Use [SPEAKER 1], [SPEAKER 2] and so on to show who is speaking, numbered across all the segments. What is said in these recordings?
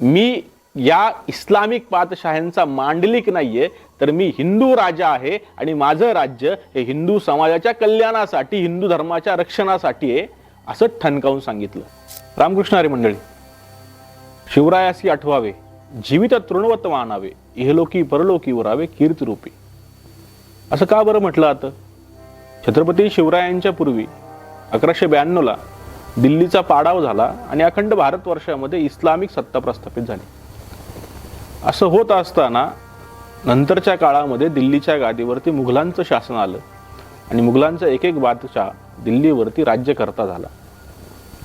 [SPEAKER 1] मी या इस्लामिक पातशाह्यांचा मांडलिक नाही आहे तर मी हिंदू राजा आहे आणि माझं राज्य हे हिंदू समाजाच्या कल्याणासाठी हिंदू धर्माच्या रक्षणासाठी आहे असं ठणकावून सांगितलं. रामकृष्ण हरी मंडळी शिवरायासी आठवावे जीवित तृणवत मानावे इहलोकी परलोकी उरावे कीर्तिरूपी. असं का बरं म्हटलं आता? छत्रपती शिवरायांच्या पूर्वी अकराशे ब्याण्णवला दिल्लीचा पाडाव झाला आणि अखंड भारतवर्षामध्ये इस्लामिक सत्ता प्रस्थापित झाली. असं होत असताना नंतरच्या काळामध्ये दिल्लीच्या गादीवरती मुघलांचं शासन आलं आणि मुघलांचा एक एक बादशाह दिल्लीवरती राज्यकर्ता झाला.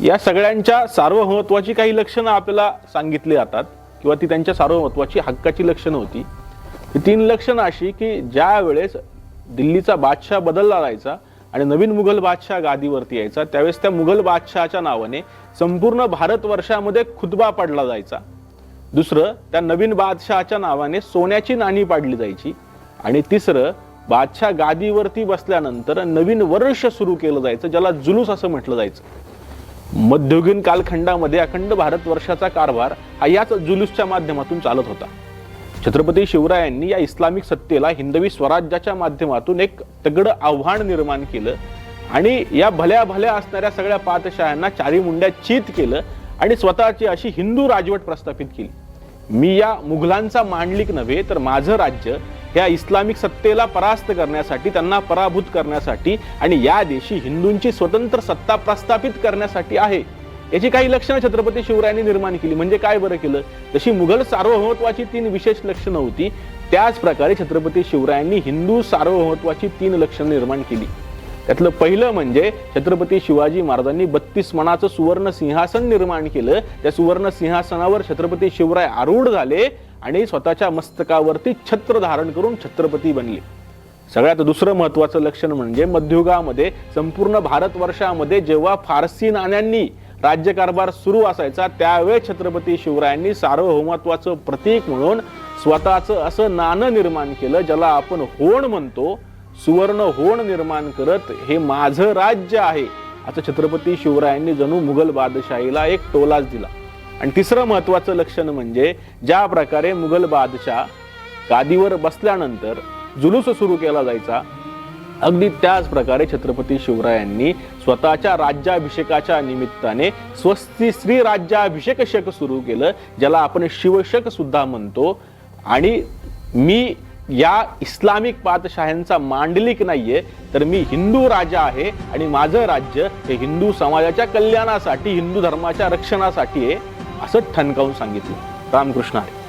[SPEAKER 1] या सगळ्यांच्या सार्वभौमत्वाची काही लक्षणं आपल्याला सांगितली जातात किंवा ती त्यांच्या सार्वभौमत्वाची हक्काची लक्षणं होती. ही तीन लक्षणं अशी की ज्या वेळेस दिल्लीचा बादशाह बदलला जायचा आणि नवीन मुघल बादशाह गादीवरती यायचा. त्यावेळेस त्या मुघल बादशहाच्या नावाने संपूर्ण भारतवर्षामध्ये खुतबा पडला जायचा. दुसरं त्या नवीन बादशहाच्या नावाने सोन्याची नाणी पाडली जायची. आणि तिसरं बादशाह गादीवरती बसल्यानंतर नवीन वर्ष सुरू केलं जायचं ज्याला जुलूस असं म्हटलं जायचं. मध्ययुगीन कालखंडामध्ये अखंड भारतवर्षाचा कारभार हा याच जुलूसच्या माध्यमातून चालत होता. छत्रपती शिवरायांनी या इस्लामिक सत्तेला हिंदवी स्वराज्याच्या माध्यमातून एक तगड आव्हान निर्माण केलं आणि या भल्या भल्या असणाऱ्या सगळ्या पातशाह्यांना चारी मुंड्या चित केलं आणि स्वतःची अशी हिंदू राजवट प्रस्थापित केली. मी या मुघलांचा मांडलिक नव्हे तर माझं राज्य ह्या इस्लामिक सत्तेला परास्त करण्यासाठी त्यांना पराभूत करण्यासाठी आणि या देशी हिंदूंची स्वतंत्र सत्ता प्रस्थापित करण्यासाठी आहे. याची काही लक्षणं छत्रपती शिवरायांनी निर्माण केली. म्हणजे काय बरं केलं? जशी मुघल सार्वभौमत्वाची तीन विशेष लक्षणं होती त्याच प्रकारे छत्रपती शिवरायांनी हिंदू सार्वभौमत्वाची तीन लक्षणं निर्माण केली. त्यातलं पहिलं म्हणजे छत्रपती शिवाजी महाराजांनी बत्तीस मनाचं सुवर्ण सिंहासन निर्माण केलं. त्या सुवर्ण सिंहासनावर छत्रपती शिवराय आरूढ झाले आणि स्वतःच्या मस्तकावरती छत्र धारण करून छत्रपती बनले. सगळ्यात दुसरं महत्वाचं लक्षण म्हणजे मध्ययुगामध्ये संपूर्ण भारतवर्षामध्ये जेव्हा फारसी नाण्यांनी राज्यकारभार सुरू असायचा त्यावेळेस छत्रपती शिवरायांनी सार्वभौमत्वाचं प्रतीक म्हणून स्वतःचं असं नाणं निर्माण केलं ज्याला आपण होण म्हणतो. सुवर्ण होण निर्माण करत हे माझं राज्य आहे असं छत्रपती शिवरायांनी जणू मुघल बादशाहीला एक टोलाच दिला. आणि तिसरं महत्वाचं लक्षण म्हणजे ज्या प्रकारे मुघल बादशाह गादीवर बसल्यानंतर जुलूस सुरू केला जायचा अगदी त्याच प्रकारे छत्रपती शिवरायांनी स्वतःच्या राज्याभिषेकाच्या निमित्ताने स्वस्ती श्री राज्याभिषेक शक सुरू केलं ज्याला आपण शिवशक सुद्धा म्हणतो. आणि मी या इस्लामिक पातशाह्यांचा मांडलिक नाहीये तर मी हिंदू राजा आहे आणि माझं राज्य हे हिंदू समाजाच्या कल्याणासाठी हिंदू धर्माच्या रक्षणासाठी आहे असं ठणकावून सांगितलं. रामकृष्ण आहे